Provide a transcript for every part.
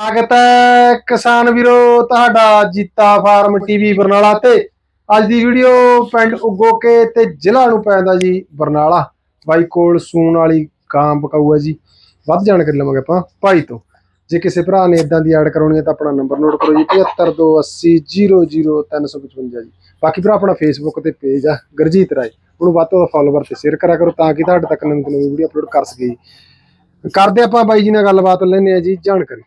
ਸਵਾਗਤ ਹੈ ਕਿਸਾਨ ਵੀਰੋ, ਤੁਹਾਡਾ ਜੀਤਾ ਫਾਰਮ ਟੀਵੀ ਬਰਨਾਲਾ ਤੇ। ਅੱਜ ਦੀ ਵੀਡੀਓ ਪਿੰਡ ਉਗੋਕੇ ਤੇ ਜ਼ਿਲ੍ਹਾ ਨੂੰ ਪੈਂਦਾ ਜੀ ਬਰਨਾਲਾ। ਬਾਈ ਕੋਲ ਸੂਣ ਵਾਲੀ ਕਾਂ ਪਕਾਊ ਹੈ ਜੀ। ਵੱਧ ਜਾਣਕਾਰੀ ਲਵਾਂਗੇ ਆਪਾਂ ਭਾਈ ਤੋਂ। ਜੇ ਕਿਸੇ ਭਰਾ ਨੇ ਇਦਾਂ ਦੀ ਐਡ ਕਰਾਉਣੀ ਹੈ ਤਾਂ ਆਪਣਾ ਨੰਬਰ ਨੋਟ ਕਰੋ ਜੀ 7528000355 ਜੀ। ਬਾਕੀ ਭਰਾ, ਆਪਣਾ ਫੇਸਬੁੱਕ ਤੇ ਪੇਜ ਆ, ਗੁਰਜੀਤ ਰਾਏ। ਉਹਨੂੰ ਵੱਧ ਤੋਂ ਵੱਧ ਫਾਲੋਵਰ ਤੇ ਸ਼ੇਅਰ ਕਰਿਆ ਕਰੋ ਤਾਂ ਕਿ ਤੁਹਾਡੇ ਤੱਕ ਨਵੀਂ ਤੋਂ ਨਵੀਂ ਵੀਡੀਓ ਅਪਲੋਡ ਕਰ ਸਕੀਏ। ਜੀ। ਕਰਦੇ ਆਪਾਂ ਬਾਈ ਜੀ ਨਾਲ ਗੱਲਬਾਤ ਲੈਣੇ ਆ ਜੀ ਜਾਣਕਾਰੀ।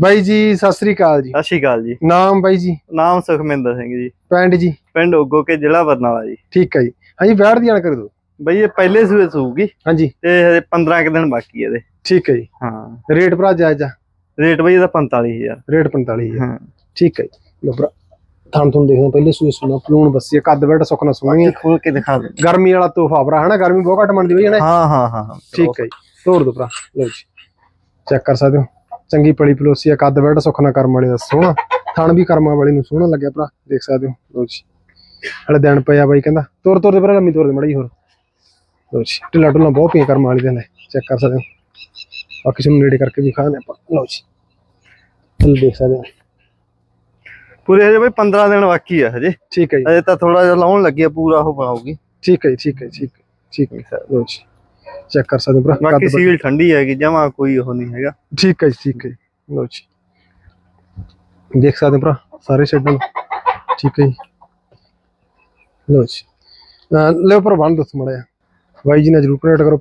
ਬਾਈ ਜੀ ਸਤਿ ਸ੍ਰੀ ਅਕਾਲ ਜੀ। ਸਤਿ ਸ਼੍ਰੀ ਅਕਾਲ ਜੀ। ਨਾਮ ਬਾਈ ਜੀ? ਨਾਮ ਸੁਖਮਿੰਦਰ ਸਿੰਘ ਜੀ। ਪਿੰਡ ਜੀ? ਪਿੰਡ ਉਗੋ ਕੇ ਜ਼ਿਲ੍ਹਾ ਬਰਨਾਲਾ ਜੀ। ਠੀਕ ਹੈ ਜੀ। ਹਾਂਜੀ ਬੈਠ ਦੀ ਜਾਣਕਾਰੀ ਦਿਓ ਬਈ ਇਹ ਪਹਿਲੇ ਸੂਏ ਸੂਗੀ ਹਾਂਜੀ। ਤੇ ਹਜੇ 15 ਕੁ ਦਿਨ ਬਾਕੀ ਇਹਦੇ। ਠੀਕ ਹੈ ਜੀ। ਹਾਂ। ਰੇਟ ਭਰਾ ਜਾਇਜ਼ ਆ? ਰੇਟ ਬਈ ਇਹਦਾ 45000 ਰੇਟ 45 ਹੈ। ਠੀਕ ਹੈ ਜੀ। ਲੋ ਭਰਾ ਥਾਂ ਤੁਹਾਨੂੰ ਦੇਖਦੇ ਪਹਿਲੇ ਸੂਏ ਸੁਣਾ ਪਲੂਣ ਬੱਸੀ ਕੱਦ ਬੈਠ ਸੁੱਕਣਾ ਸੋਹਣੀ ਆ ਖੋਲ ਕੇ ਦਿਖਾ ਦੇ ਗਰਮੀ ਵਾਲਾ ਤੋਹਫਾ ਭਰਾ ਹਨਾ? ਗਰਮੀ ਬਹੁਤ ਘੱਟ ਮੰਨਦੀ ਬਈ ਹਨਾ? ਹਾਂ ਹਾਂ ਹਾਂ ਹਾਂ। ਠੀਕ ਹੈ ਜੀ। ਤੋੜ ਦੋ ਭਰਾ। ਲਓ ਜੀ। ਚੈੱਕ ਕਰ ਸਕਦੇ ਹੋ? ਚੰਗੀ ਪਲੀ ਪਲੋਸੀ ਆ ਕੱਦ ਬੈਠ ਸੁੱਕਣਾ ਕਰਮ ਵਾਲੇ ਦਾ ਸੋਹਣਾ। ਥਣ ਵੀ ਕਰਮਾਂ ਵਾਲੇ ਨੂੰ ਸੋਹਣਾ ਲੱਗਿਆ ਭਰਾ ਦੇਖ ਸਕਦੇ ਹੋ। ਲਓ ਜੀ। ਹਲੇ ਦਿਨ ਪਿਆ ਬਾਈ ਕਹਿੰਦਾ ਤੁਰ ਤੁਰ ਦੇ ਭਰਾ ਲੰਮੀ ਤੁਰ ਦੇ ਮੜੀ ਹੋਰ। ਲਓ ਜੀ ਢਿੱਲਾ ਢੁੱਲਾ ਬਹੁਤ ਪੀਆਂ ਕਰਮ ਵਾਲੀ ਦੇ ਨੇ ਚੈੱਕ ਕਰ ਸਕਦੇ ਹੋ। ਬਾਕੀ ਤੁਹਾਨੂੰ ਨੇੜੇ ਕਰਕੇ ਵੀ ਖਾਣੇ ਆਪਾਂ। ਲਓ ਜੀ। ਚਲ ਦੇਖ ਸਕਦੇ ਹੋ। ਪੂਰੇ ਹਜੇ ਬਈ 15 ਦਿਨ ਬਾਕੀ ਆ ਹਜੇ। ਠੀਕ ਹੈ ਜੀ। ਹਜੇ ਤਾਂ ਥੋੜਾ ਜਿਹਾ ਲਾਉਣ ਲੱਗੀ ਪੂਰਾ ਉਹ ਬਣਾਉਗੀ ਠੀਕ ਹੈ ਜੀ ਠੀਕ ਹੈ ਠੀਕ ਹੈ ਠੀਕ ਹੈ। ਲਓ ਜੀ। ਚੈੱਕ ਕਰ ਸਕਦੇ ਹੋ ਭਰਾ ਬਾਕੀ ਕੱਦ ਸੀਲ ਠੰਡੀ ਹੈਗੀ ਜਮਾ ਕੋਈ ਉਹ ਨਹੀਂ ਹੈਗਾ। ਠੀਕ ਹੈ ਜੀ ਠੀਕ ਹੈ ਲਓ ਜੀ। ਦੇਖ ਸਕਦੇ ਹੋ ਭਰਾ ਸਾਰੇ ਸ਼ੈਡਲ ਠੀਕ ਹੈ ਜੀ। ਲਓ ਜੀ। ਅਹ ਲਓ ਪਰ ਬੰਦ ਦੱਸ ਮੜਿਆ ਬਾਈ ਜੀ ਨਾਲ ਜਰੂਰ ਕਨੈਕਟ ਕਰੋ